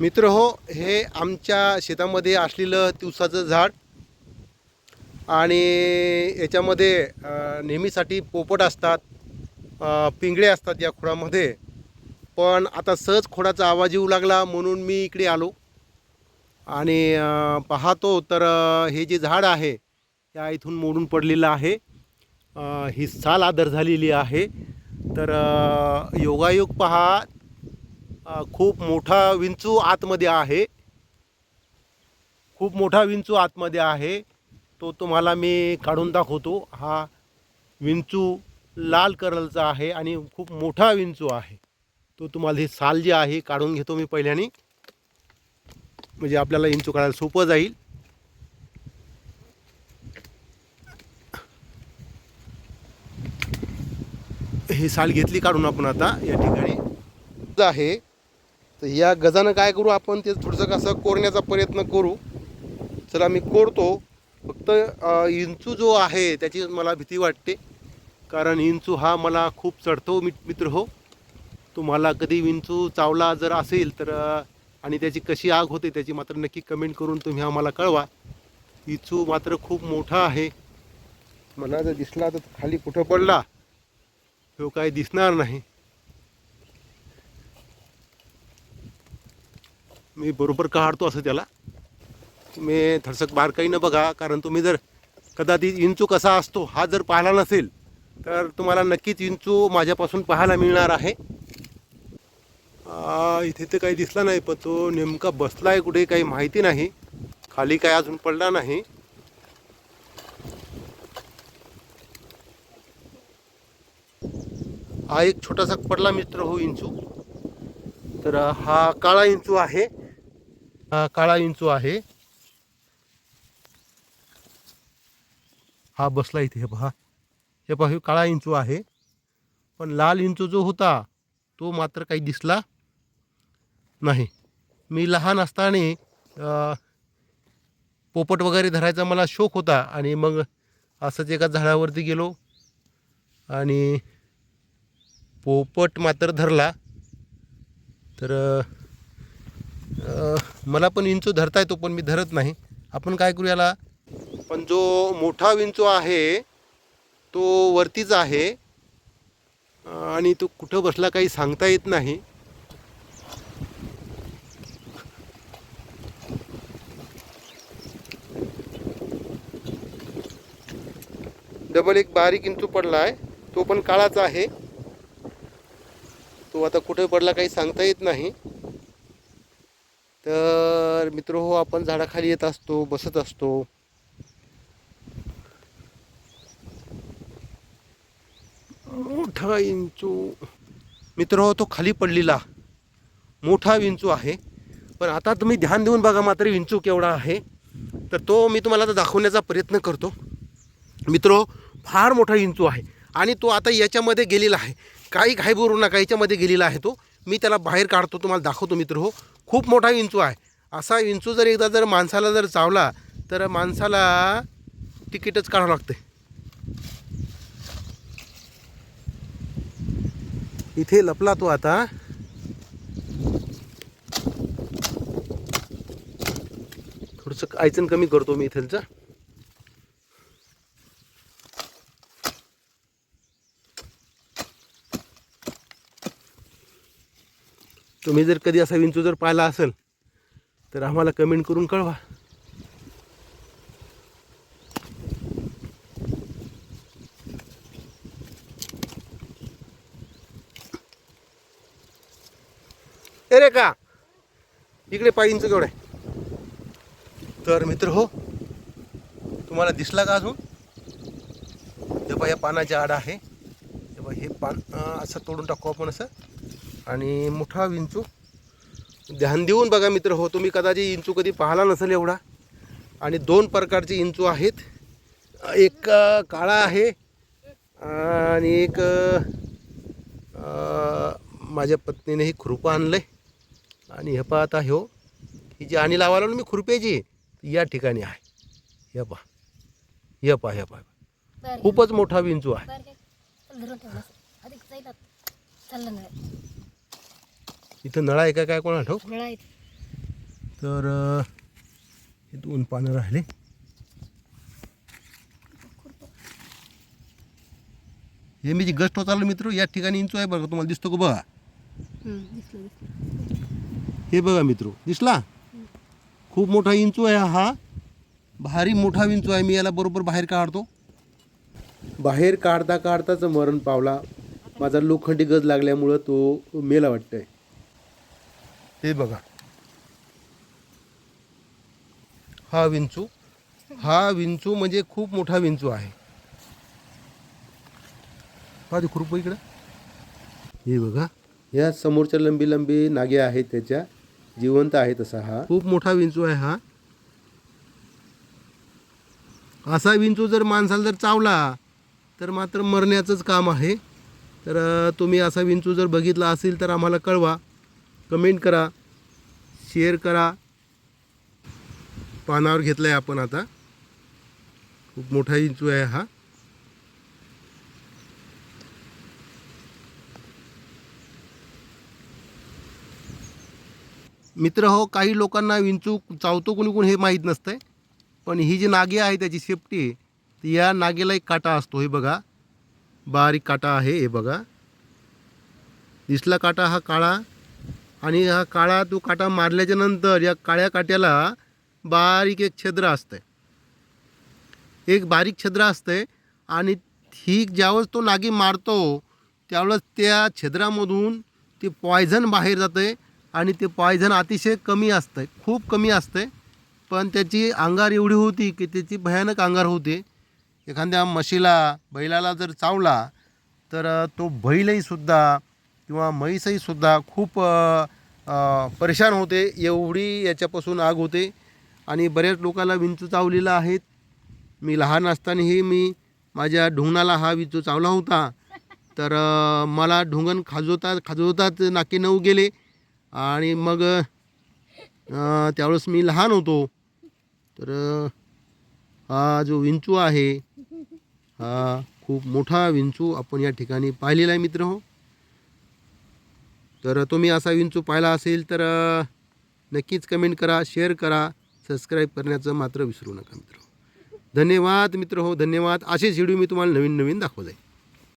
मित्र हो हे आमच्या शेतामध्ये असलेलं तिवसाचं झाड आणि याच्यामध्ये नेहमीसाठी पोपट असतात पिंगळे असतात या खोडामध्ये. पण आता सहज खोडाचा आवाज येऊ लागला म्हणून मी इकडे आलो. आणि पाहतो तर हे जे झाड आहे त्या इथून मोडून पडलेलं आहे. ही साल आदर झालेली आहे. तर योगायोग पहा खूप मोठा विंचू आतमध्ये आहे. खूप मोठा विंचू आतमध्ये आहे. तो तुम्हाला मी काढून दाखवतो. हा विंचू लाल कलरचा आहे आणि खूप मोठा विंचू आहे. तो तुम्हाला ही साल जी आहे काढून घेतो मी पहिल्याने. म्हणजे आपल्याला विंचू काढायला सोपं जाईल. ही साल घेतली काढून आपण आता या ठिकाणी. आहे. तर या गजानं काय करू आपण ते थोडंसं कसं कोरण्याचा प्रयत्न करू? चला मी कोरतो. फक्त इंचू जो आहे त्याची मला भीती वाटते. कारण इंचू हा मला खूप चढतो मित मित्र हो. तुम्हाला कधी विंचू चावला जर असेल तर आणि त्याची कशी आग होते त्याची मात्र नक्की कमेंट करून तुम्ही आम्हाला कळवा. विंचू मात्र खूप मोठा आहे. मला जर दिसला तर खाली कुठं पडला? तो काही दिसणार नाही. मी बरोबर काढतो असं त्याला? तुम्ही थरसक बारकाईनं बघा कारण तुम्ही जर कदाचित इंचू कसा असतो हा जर पाहिला नसेल तर तुम्हाला नक्कीच इंचू माझ्यापासून पाहायला मिळणार आहे. इथे तर काही दिसला नाही पण तो नेमका बसला आहे कुठे काही माहिती नाही. खाली काय अजून पडला नाही. हा एक छोटासा पडला मित्र हो इंचू. तर हा काळा इंचू आहे. काळा इंचू आहे. हा बसला इथे हे पहा. हे पहा काळा इंचू आहे. पण लाल इंचू जो होता तो मात्र काही दिसला नाही. मी लहान असताना पोपट वगैरे धरायचा मला शौक होता आणि मग असंच एका झाडावरती गेलो आणि पोपट मात्र धरला. तर मला पण विंचू धरता येतो पण मी धरत नाही. आपण काय करू याला? पण जो मोठा विंचू आहे तो वरतीच आहे. आणि तो कुठं बसला काही सांगता येत नाही. डबल एक बारीक इंचू पडला आहे तो पण काळाचा आहे. तो आता कुठे पडला काही सांगता येत नाही. तर मित्र हो आपण झाडाखाली येत असतो बसत असतो. मोठा विंचू मित्र हो तो खाली पडलेला. मोठा विंचू आहे. पण आता तुम्ही ध्यान देऊन बघा मात्र विंचू केवढा आहे. तर तो मी तुम्हाला आता दाखवण्याचा प्रयत्न करतो. मित्र हो, फार मोठा विंचू आहे. आणि तो आता याच्यामध्ये गेलेला आहे. काही घाई बोलू नका याच्यामध्ये गेलेला आहे तो. मी त्याला बाहेर काढतो तुम्हाला दाखवतो मित्र हो. खूप मोठा विंचू आहे. असा विंचू जर एकदा जर माणसाला जर चावला तर माणसाला तिकीटच काढावं लागते इथे लपला तो आता. थोडंसं आयचन कमी करतो मी इथलचं. तुम्ही जर कधी असा विंचू जर पाहिला असेल तर आम्हाला कमेंट करून कळवा. अरे का इकडे पायींच केवढं आहे? तर मित्र हो तुम्हाला दिसला का अजून? हे बा या पानाच्या आड आहे. हे हे पान असं तोडून टाकू आपण असं. आणि मोठा विंचू. ध्यान देऊन बघा मित्र हो तुम्ही कदाचित इंचू कधी पाहिला नसेल एवढा. आणि दोन प्रकारचे इंचू आहेत. एक काळा आहे आणि एक माझ्या पत्नीने ही खुरपं आणलं आहे आणि हे पहा आता ह्यो ही जी आणि लावायला ना मी खुरप्याची या ठिकाणी आहे. हे पहा. हे पहा हे पहा. खूपच मोठा विंचू आहे. इथं नळा आहे का? काय कोणा ठाऊक? नळा तर हे दोन पानं राहिले. हे मी जे गस्ट होत आलो मित्र या ठिकाणी इंचू आहे बघा तुम्हाला दिसतो का बघा? हे बघा मित्र दिसला? खूप मोठा इंचू आहे हा. भारी मोठा विंचू आहे. मी याला बरोबर बाहेर काढतो. बाहेर काढता काढताच मरण पावला. माझा लोखंडी गज लागल्यामुळं तो मेला वाटतंय. हे बघा. हा विंचू. हा विंचू म्हणजे खूप मोठा विंचू आहे. हा खुरप इकडं. हे बघा. या समोरच्या लंबी लंबी नागे आहेत त्याच्या. जिवंत आहे तसा हा. खूप मोठा विंचू आहे हा. असा विंचू जर माणसाला जर चावला तर मात्र मरण्याचंच काम आहे. तर तुम्ही असा विंचू जर बघितला असेल तर आम्हाला कळवा. कमेंट करा शेअर करा. पानावर घेतला आहे आपण आता. खूप मोठा इंचू आहे हा. मित्र हो काही लोकांना विंचू चावतो कोणी कोणी हे माहीत नसतंय. पण ही जी नागे आहे त्याची सेफ्टी तर या नागेला एक काटा असतो हे बघा. बारीक काटा आहे हे बघा. दिसला काटा हा काळा. आणि हा काळा तो काटा मारल्याच्या नंतर या काळ्या काट्याला बारीक एक छिद्र असतंय. एक बारीक छिद्र असतंय आणि ही ज्यावेळेस तो नागी मारतो त्यावेळेस त्या छिद्रामधून ते पॉयझन बाहेर जाते आणि ते पॉयझन अतिशय कमी असतं खूप कमी असते पण त्याची अंगार एवढी होती की त्याची भयानक अंगार होते. एखाद्या म्हशीला बैलाला जर चावला तर तो बैलही सुद्धा किंवा म्हैसही सुद्धा खूप परेशान होते. एवढी याच्यापासून आग होते. आणि बऱ्याच लोकांना विंचू चावलेला आहेत मी लहान असतानाही मी माझ्या ढुंगणाला हा विंचू चावला होता. तर मला ढुंगण खाजवता खाजवताच नाके नऊ गेले. आणि मग त्यावेळेस मी लहान होतो. तर हा जो विंचू आहे हा खूप मोठा विंचू आपण या ठिकाणी पाहिलेला आहे मित्र हो. तर तुम्ही असा विंचू पाहिला असेल तर नक्कीच कमेंट करा शेअर करा सबस्क्राईब करण्याचं मात्र विसरू नका मित्र. धन्यवाद मित्र हो धन्यवाद. असेच व्हिडिओ मी तुम्हाला नवीन नवीन दाखवत आहे.